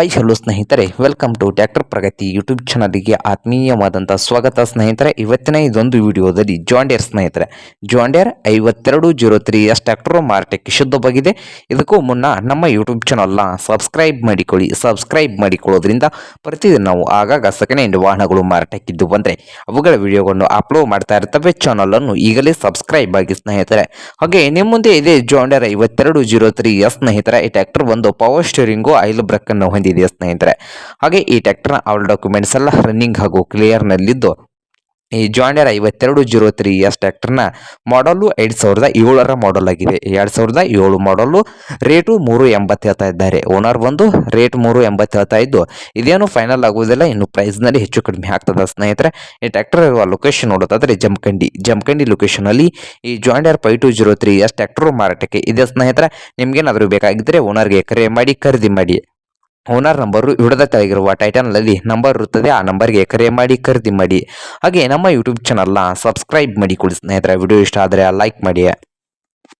Hi hello ಸ್ನೇಹಿತರೆ. Welcome to tractor Pragati YouTube ಚಾನಲ್ಗೆ ಆತ್ಮೀಯವಾದಂಥ ಸ್ವಾಗತ, ಸ್ನೇಹಿತರೆ. ಇವತ್ತಿನ ಇದೊಂದು ವಿಡಿಯೋದಲ್ಲಿ ಜಾಂಡಿಯರ್ ಸ್ನೇಹಿತರೆ. ಜಾಂಡಿಯರ್ ಐವತ್ತೆರಡು ಜೀರೋ ತ್ರೀ ಎಸ್ ಟ್ಯಾಕ್ಟರ್ ಮಾರಾಟಕ್ಕೆ ಶುದ್ಧವಾಗಿದೆ. ಇದಕ್ಕೂ ಮುನ್ನ ನಮ್ಮ ಯೂಟ್ಯೂಬ್ ಚಾನಲ್ನ ಸಬ್ಸ್ಕ್ರೈಬ್ ಮಾಡಿಕೊಳ್ಳಿ. ಸಬ್ಸ್ಕ್ರೈಬ್ ಮಾಡಿಕೊಳ್ಳೋದ್ರಿಂದ ಪ್ರತಿದಿನ ನಾವು ಆಗಾಗ ಸೆಕೆಂಡ್ ಹ್ಯಾಂಡ್ ವಾಹನಗಳು ಮಾರಾಟಕ್ಕಿದ್ದು ಬಂದರೆ ಅವುಗಳ ವಿಡಿಯೋಗಳನ್ನು ಅಪ್ಲೋಡ್ ಮಾಡ್ತಾ ಇರ್ತವೆ. ಚಾನಲನ್ನು ಈಗಲೇ ಸಬ್ಸ್ಕ್ರೈಬ್ ಆಗಿ, ಸ್ನೇಹಿತರೆ. ಹಾಗೆ ನಿಮ್ಮ ಮುಂದೆ ಇದೆ ಜಾಂಡಿಯರ್ ಐವತ್ತೆರಡು ಜೀರೋ ತ್ರೀ ಎಸ್, ಸ್ನೇಹಿತರೆ. ಈ ಟ್ಯಾಕ್ಟರ್ ಒಂದು ಪವರ್ ಸ್ಟೀರಿಂಗು ಐಲ್ ಬ್ರಕ್ ಅನ್ನು ಹೊಂದಿದೆ ಸ್ನೇಹಿತರೆ. ಹಾಗೆ ಈ ಟ್ಯಾಕ್ಟರ್ನ ಆಲ್ ಡಾಕ್ಯುಮೆಂಟ್ಸ್ ಎಲ್ಲ ರನ್ನಿಂಗ್ ಹಾಗೂ ಕ್ಲಿಯರ್ನಲ್ಲಿದ್ದು ಈ ಜಾಂಡರ್ ಐವತ್ತೆರಡು ಜೀರೋ ತ್ರೀ ಎಸ್ ಟ್ಯಾಕ್ಟರ್ನ ಮಾಡಲು ಎರಡು ಸಾವಿರದ ಏಳರ ಮಾಡಲ್ ಆಗಿದೆ. ಎರಡು ಸಾವಿರದ ಏಳು ಮಾಡಲು ರೇಟು ಮೂರು ಎಂಬತ್ತು ಹೇಳ್ತಾ ಇದ್ದಾರೆ. ಓನರ್ ಬಂದು ರೇಟ್ ಮೂರು ಎಂಬತ್ತು ಹೇಳ್ತಾ ಇದ್ದು, ಇದೇನು ಫೈನಲ್ ಆಗುವುದಿಲ್ಲ, ಇನ್ನು ಪ್ರೈಸ್ನಲ್ಲಿ ಹೆಚ್ಚು ಕಡಿಮೆ ಆಗ್ತದೆ ಸ್ನೇಹಿತರೆ. ಈ ಟ್ಯಾಕ್ಟರ್ ಇರುವ ಲೊಕೇಶನ್ ನೋಡೋದಾದರೆ ಜಮಖಂಡಿ. ಜಮಖಂಡಿ ಲೊಕೇಶನಲ್ಲಿ ಈ John Deere five two zero three S tractor ಮಾರಾಟಕ್ಕೆ ಇದೆ ಸ್ನೇಹಿತರೆ. ನಿಮಗೇನಾದರೂ ಬೇಕಾಗಿದ್ದರೆ ಓನರ್ಗೆ ಕರೆ ಮಾಡಿ, ಖರೀದಿ ಮಾಡಿ. ಓನರ್ ನಂಬರು ವಿಡದ ತೆಳಗಿರುವ ಟೈಟಲ್ನಲ್ಲಿ ನಂಬರ್ ಇರುತ್ತದೆ, ಆ ನಂಬರ್ಗೆ ಕರೆ ಮಾಡಿ, ಖರೀದಿ ಮಾಡಿ. ಹಾಗೆ ನಮ್ಮ ಯೂಟ್ಯೂಬ್ ಚಾನಲ್ನ ಸಬ್ಸ್ಕ್ರೈಬ್ ಮಾಡಿ ಕೊಡಿ ಸ್ನೇಹಿತರೆ. ವಿಡಿಯೋ ಇಷ್ಟ ಆದರೆ ಲೈಕ್ ಮಾಡಿ.